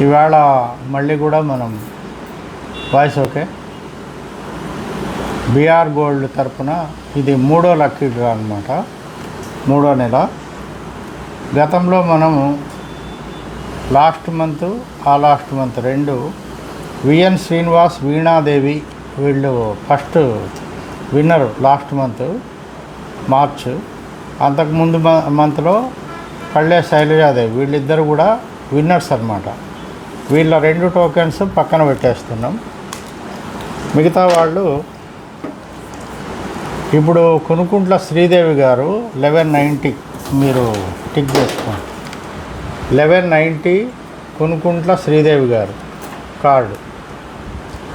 ఇవాళ మళ్ళీ కూడా మనం వాయిస్ ఓకే. బీఆర్ గోల్డ్ తరపున ఇది మూడో లక్కీ డ్రా అనమాట మూడో నెల. గతంలో మనము లాస్ట్ మంత్ ఆ లాస్ట్ మంత్ రెండు విఎన్ శ్రీనివాస్ వీణాదేవి వీళ్ళు first winner last month March. అంతకుముందు మ- మంత్లో కళ్ళే శైలజాదేవి వీళ్ళిద్దరు కూడా విన్నర్స్ అనమాట వీళ్ళ రెండు టోకెన్స్ పక్కన పెట్టేస్తున్నాం. మిగతా వాళ్ళు ఇప్పుడు కొనుకుంట్ల శ్రీదేవి గారు లెవెన్ నైంటీ మీరు టిక్ చేసుకోండి. Eleven ninety Konukuntla Sridevi garu card.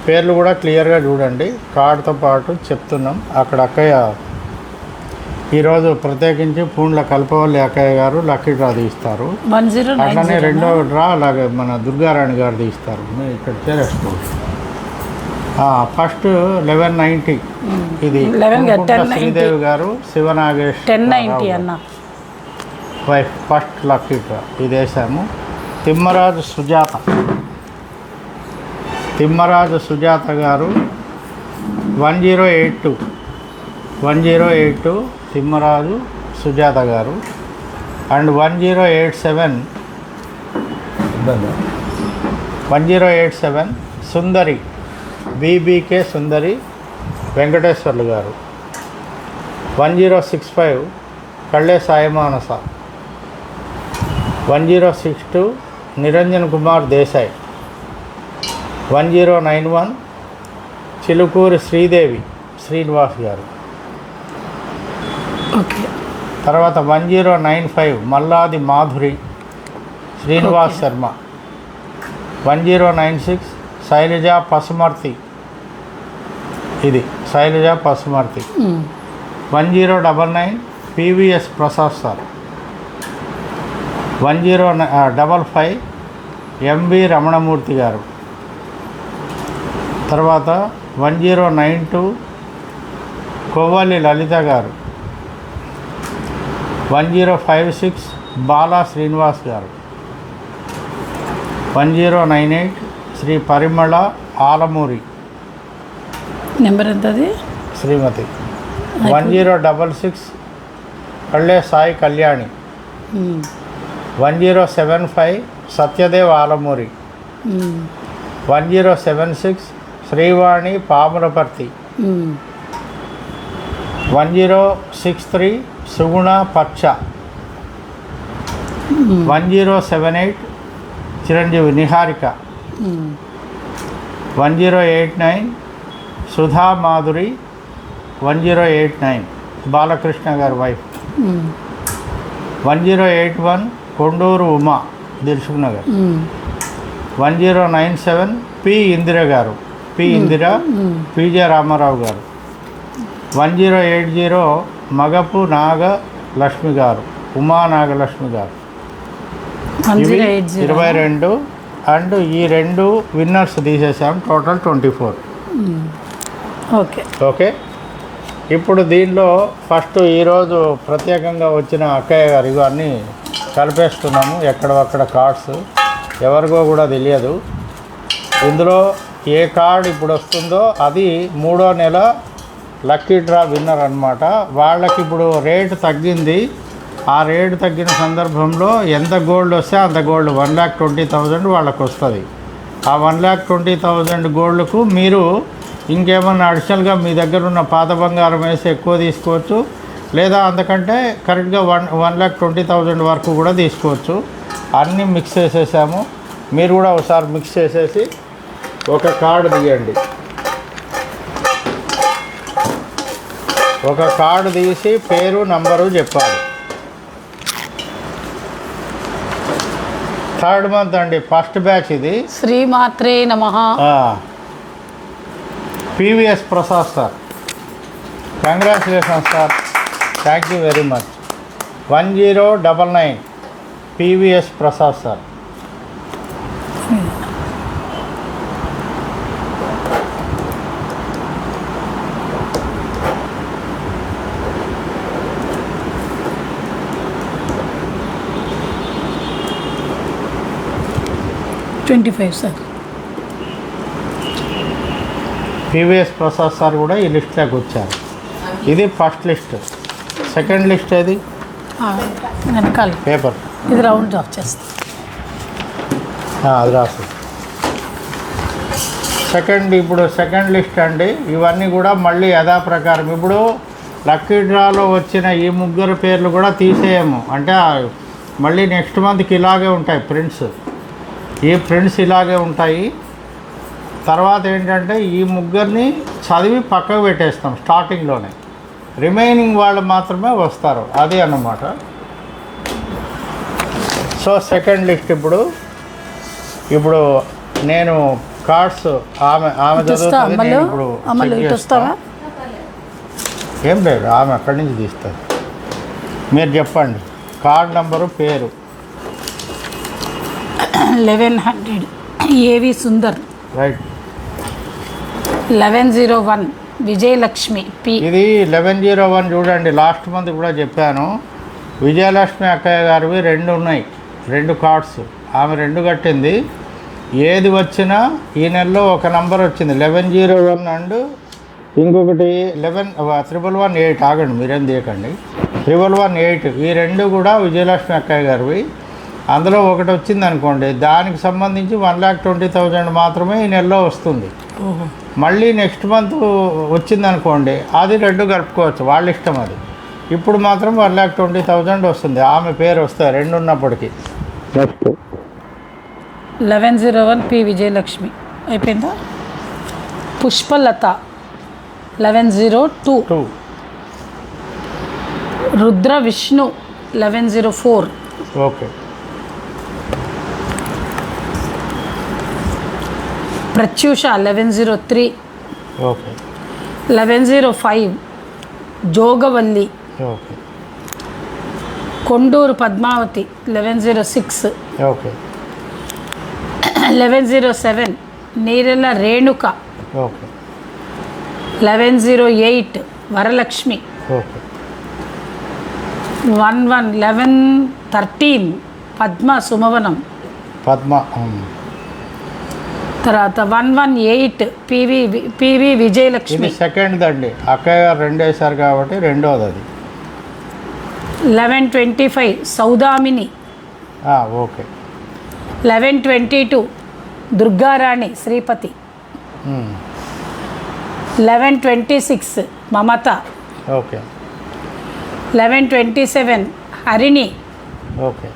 పేర్లు కూడా క్లియర్గా చూడండి. కార్డుతో పాటు చెప్తున్నాం. అక్కడ అక్కయ్య ఈరోజు ప్రత్యేకించి పూండ్ల కల్పవల్లి అక్కయ్య గారు లక్కీ డ్రా తీస్తారు. అట్లనే రెండో డ్రా అలాగే మన దుర్గారాణి గారు తీస్తారు. ఇక్కడ చేరేసుకోండి ఫస్ట్ లెవెన్ నైంటీ ఇది 11 గా, కొనుకుంట్ల 1090. శ్రీదేవి గారు శివనాగేష్ టెన్ నైంటీ అన్న. Wife first lucky draw. ఇది వేసాము. Timmaraju Sujatha. Timmaraju Sujatha garu one zero eight two. One zero eight two Timmaraju Sujatha garu. And one zero eight seven one zero eight seven Sundari BBK Sundari Venkateswarlu garu. One zero six five Kalle Saimanasa one zero six two Niranjan Kumar Desai one zero nine one Chilukuri Sridevi Srinivas garu. Okay. తర్వాత one zero nine five Malladi Madhuri Srinivas Sharma. One zero nine six Sailaja Pasumarthi. ఇది Sailaja Pasumarthi. One zero double nine PVS Prasad sir. One zero double five MV Ramanamurthy garu. తర్వాత one zero nine two Kovvali Lalitha garu. One zero five six Bala Srinivas garu. One zero nine eight Shri Parimala Alamuri. Number ఎంత అది Shrimati one zero double six Kalle Sai Kalyani. One zero seven five Satyadev Alamuri. One zero seven six Srivani Pamulaparthi. One zero six three Suguna Pacha one zero seven eight Chiranjeevi Niharika. One zero eight nine Sudha Madhuri. One zero eight nine Balakrishna గారి wife. One zero eight one Konduru Uma Dilsukhnagar. One zero nine seven P Indira garu. P Indira మ్మ్. PJ Ramarao garu. One zero eight zero Magapu Naga Lakshmi garu Uma Nagalakshmi గారు. ఇరవై రెండు and ఈ రెండు winners తీసేసాం total twenty four. Okay. Okay? ఇప్పుడు దీనిలో first ఈరోజు ప్రత్యేకంగా వచ్చిన అక్కయ్య గారు ఇవన్నీ కలిపేస్తున్నాము ఎక్కడక్కడ కార్డ్స్. ఎవరికో కూడా తెలియదు. ఇందులో ఏ కార్డ్ ఇప్పుడు వస్తుందో అది మూడో నెల లక్కీ డ్రా విన్నర్ అనమాట వాళ్ళకి ఇప్పుడు రేటు తగ్గింది. ఆ రేటు తగ్గిన సందర్భంలో ఎంత గోల్డ్ వస్తే అంత gold one lakh twenty thousand వాళ్ళకు వస్తుంది. ఆ వన్ ల్యాక్ ట్వంటీ థౌజండ్ గోల్డ్కు మీరు ఇంకేమన్నా అడిషనల్గా మీ దగ్గర ఉన్న పాత బంగారం వేసి ఎక్కువ తీసుకోవచ్చు. లేదా అంతకంటే కరెక్ట్గా one one lakh twenty thousand వరకు కూడా తీసుకోవచ్చు. అన్నీ మిక్స్ చేసేసాము. మీరు కూడా ఒకసారి మిక్స్ చేసేసి ఒక కార్డు తీయండి. ఒక కార్డు తీసి పేరు నంబరు చెప్పాలి. థర్డ్ మంత్ అండి ఫస్ట్ బ్యాచ్ ఇది. శ్రీమాత్రే నమ. PVS Prasad sir. Congratulations sir. Thank you very much one zero double nine PVS Prasad sir. Twenty five sir. PVS Prasad sir కూడా ఈ లిస్ట్లోకి వచ్చారు. ఇది ఫస్ట్ లిస్ట్. సెకండ్ లిస్ట్ ఏది? వెనకాల. పేపర్. ఇది రౌండ్ ఆఫ్ చేస్తాం. అది రాసు సెకండ్ ఇప్పుడు సెకండ్ లిస్ట్ అండి. ఇవన్నీ కూడా మళ్ళీ యథాప్రకారం. ఇప్పుడు లక్కీ డ్రాలో వచ్చిన ఈ ముగ్గురు పేర్లు కూడా తీసేయము. అంటే మళ్ళీ నెక్స్ట్ మంత్కి ఇలాగే ఉంటాయి ప్రింట్స్. ఈ ప్రింట్స్ ఇలాగే ఉంటాయి? తర్వాత ఏంటంటే ఈ ముగ్గురిని చదివి పక్కకు పెట్టేస్తాం స్టార్టింగ్లోనే. రిమైనింగ్ వాళ్ళు మాత్రమే వస్తారు. అది అన్నమాట. సో సెకండ్ లిస్ట్ ఇప్పుడు. ఇప్పుడు నేను కార్డ్స్ ఆమె ఆమె చదువుతుంది ఇప్పుడు ఏం లేదు ఆమె అక్కడి నుంచి తీస్తుంది. మీరు చెప్పండి కార్డ్ నంబరు పేరు. Eleven hundred AV Sundar. Right eleven zero one Vijayalakshmi P. ఇది లెవెన్ జీరో వన్ చూడండి లాస్ట్ మంత్ కూడా చెప్పాను. విజయలక్ష్మి అక్కయ్య గారివి రెండు ఉన్నాయి రెండు కార్డ్స్. ఆమె రెండు కట్టింది. ఏది వచ్చినా ఈ నెలలో ఒక నంబర్ వచ్చింది లెవెన్ జీరో వన్ అండ్ ఇంకొకటి లెవెన్ త్రిబుల్ వన్ ఎయిట్. ఆగండి మీరేం తీయకండి. Triple one eight. ఈ రెండు కూడా విజయలక్ష్మి అక్కయ్య గారివి అందులో ఒకటి వచ్చింది అనుకోండి దానికి సంబంధించి వన్ ల్యాక్ ట్వంటీ థౌజండ్ మాత్రమే ఈ నెలలో వస్తుంది. ఓహో. మళ్ళీ నెక్స్ట్ మంత్ వచ్చింది అనుకోండి అది రెండు కలుపుకోవచ్చు వాళ్ళ ఇష్టం అది. ఇప్పుడు మాత్రం వన్ ల్యాక్ ట్వంటీ థౌజండ్ వస్తుంది ఆమె పేరు వస్తాయి రెండు ఉన్నప్పటికీ. Next. Eleven zero one P Vijayalakshmi. అయిపోయిందా? Pushpalatha eleven zero two. Two. Rudra Vishnu eleven zero four. Okay. Pratyusha eleven zero three okay. Eleven zero five Jogavalli. Okay. Konduru Padmavathi eleven zero six okay. Eleven zero seven Neerela Renuka. Eleven zero eight Varalakshmi. Okay. One one eleven thirteen Padma Sumavanam. Padma. తర్వాత one one eight PV PV Vijayalakshmi. Second అండి అక్కయ్య గారు రెండు వేశారు కాబట్టి రెండోది అది. Eleven twenty five Saudamini. Okay. Eleven twenty two Durgarani Sripathi. Eleven twenty six Mamatha. Okay. Eleven twenty seven Harini. Okay.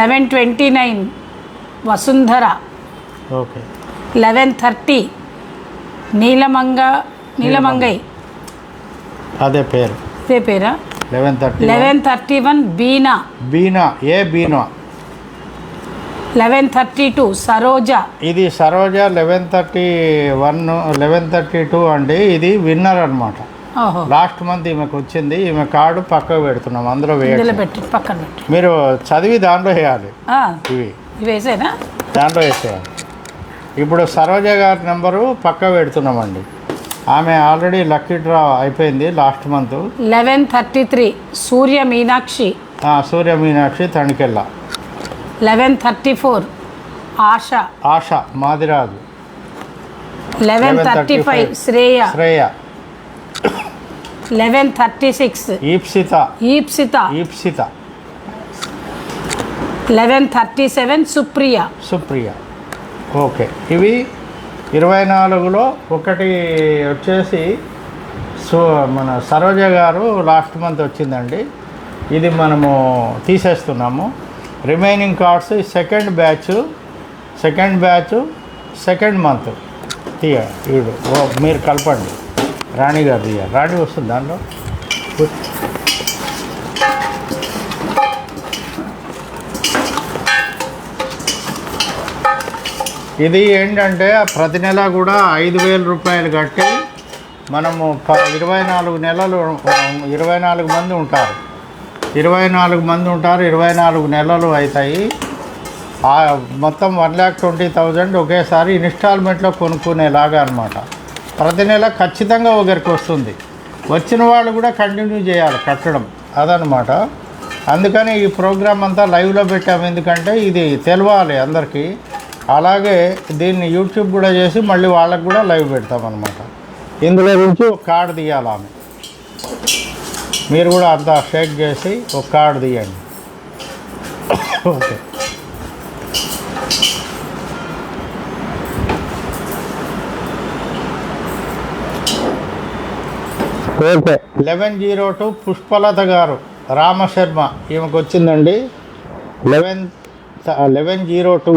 Eleven twenty nine Vasundhara. Eleven thirty. Neelamanga Neelamangai. అదే పేరు. ఇదే పేరా? Eleven thirty eleven thirty one Beena. Beena ఏ Beena? Eleven thirty two Saroja. ఇది Saroja eleven thirty one eleven thirty two అండి. ఇది winner అనమాట last month ఈమెకు వచ్చింది. ఈమె కార్డు పక్కకు పెడుతున్నాం. అందులో పెట్టి పక్కన మీరు చదివి దాంట్లో వేయాలి. ఇవి. దాంట్లో వేసేయాలి. ఇప్పుడు సరోజ గారి నెంబరు పక్క పెడుతున్నామండి. ఆమె ఆల్రెడీ లక్కీ డ్రా అయిపోయింది last month. Eleven thirty three Surya Meenakshi. Surya Meenakshi Tanikella eleven thirty four Asha. Asha Madiraju. Eleven thirty five. Shreya. Shreya. Eleven thirty six. Eepsita. Eepsita. Eepsita. Eleven thirty seven Supriya. Supriya. Okay. ఇవి ఇరవై నాలుగులో ఒకటి వచ్చేసి so మన సరోజ గారు last month వచ్చిందండి. ఇది మనము తీసేస్తున్నాము. Remaining cards second batch second batch second month. తీయ వీడు ఓ మీరు కలపండి. రాణి గారు తీయాలి. రాణి వస్తుంది దాంట్లో. ఇది ఏంటంటే ప్రతి నెల కూడా ఐదు వేల రూపాయలు కట్టి మనము ప ఇరవై నాలుగు నెలలు ఇరవై నాలుగు మంది ఉంటారు. ఇరవై నాలుగు మంది ఉంటారు ఇరవై నాలుగు నెలలు అవుతాయి. మొత్తం వన్ ల్యాక్ ట్వంటీ థౌజండ్ ఒకేసారి ఇన్స్టాల్మెంట్లో కొనుక్కునేలాగా అనమాట ప్రతి నెల ఖచ్చితంగా ఒకరికి వస్తుంది. వచ్చిన వాళ్ళు కూడా కంటిన్యూ చేయాలి కట్టడం అదనమాట అందుకని ఈ ప్రోగ్రామ్ అంతా లైవ్లో పెట్టాము. ఎందుకంటే ఇది తెలవాలి అందరికీ. అలాగే దీన్ని యూట్యూబ్ కూడా చేసి మళ్ళీ వాళ్ళకు కూడా లైవ్ పెడతాం అనమాట ఇందులో నుంచి ఒక కార్డు తీయాలి ఆమె. మీరు కూడా అంతా షేక్ చేసి ఒక కార్డు తీయండి. Okay okay. Eleven zero two Pushpalatha garu Ramasharma ఈమెకు వచ్చిందండి. Eleven eleven zero two.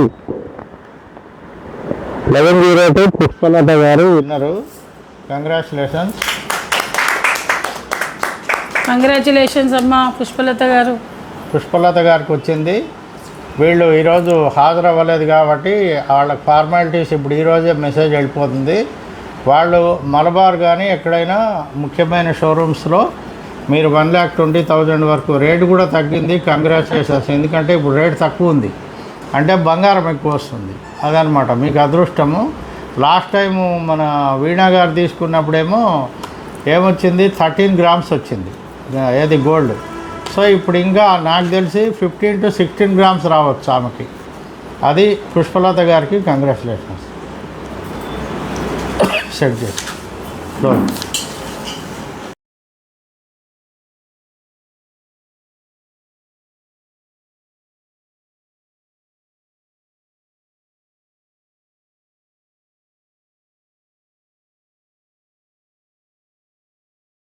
Eleven zero two Pushpalatha garu విన్నారు. కంగ్రాచులేషన్స్ కంగ్రాచులేషన్స్ అమ్మా పుష్పలత గారు. పుష్పలత గారికి వచ్చింది. వీళ్ళు ఈరోజు హాజరు అవ్వలేదు కాబట్టి వాళ్ళకి ఫార్మాలిటీస్ ఇప్పుడు ఈరోజే మెసేజ్ వెళ్ళిపోతుంది. వాళ్ళు మలబార్ కానీ ఎక్కడైనా ముఖ్యమైన షోరూమ్స్లో మీరు వన్ ల్యాక్ ట్వంటీ థౌజండ్ వరకు రేట్ కూడా తగ్గింది. కంగ్రాచులేషన్స్ ఎందుకంటే ఇప్పుడు రేట్ తక్కువ ఉంది. అంటే బంగారం ఎక్కువ వస్తుంది. అదనమాట మీకు అదృష్టము. లాస్ట్ టైము మన వీణా గారు తీసుకున్నప్పుడేమో ఏమొచ్చింది? థర్టీన్ గ్రామ్స్ వచ్చింది. ఏది గోల్డ్. సో ఇప్పుడు ఇంకా నాకు తెలిసి ఫిఫ్టీన్ టు సిక్స్టీన్ గ్రామ్స్ రావచ్చు ఆమెకి. అది పుష్పలత గారికి కంగ్రాచులేషన్స్. సెట్ చేసి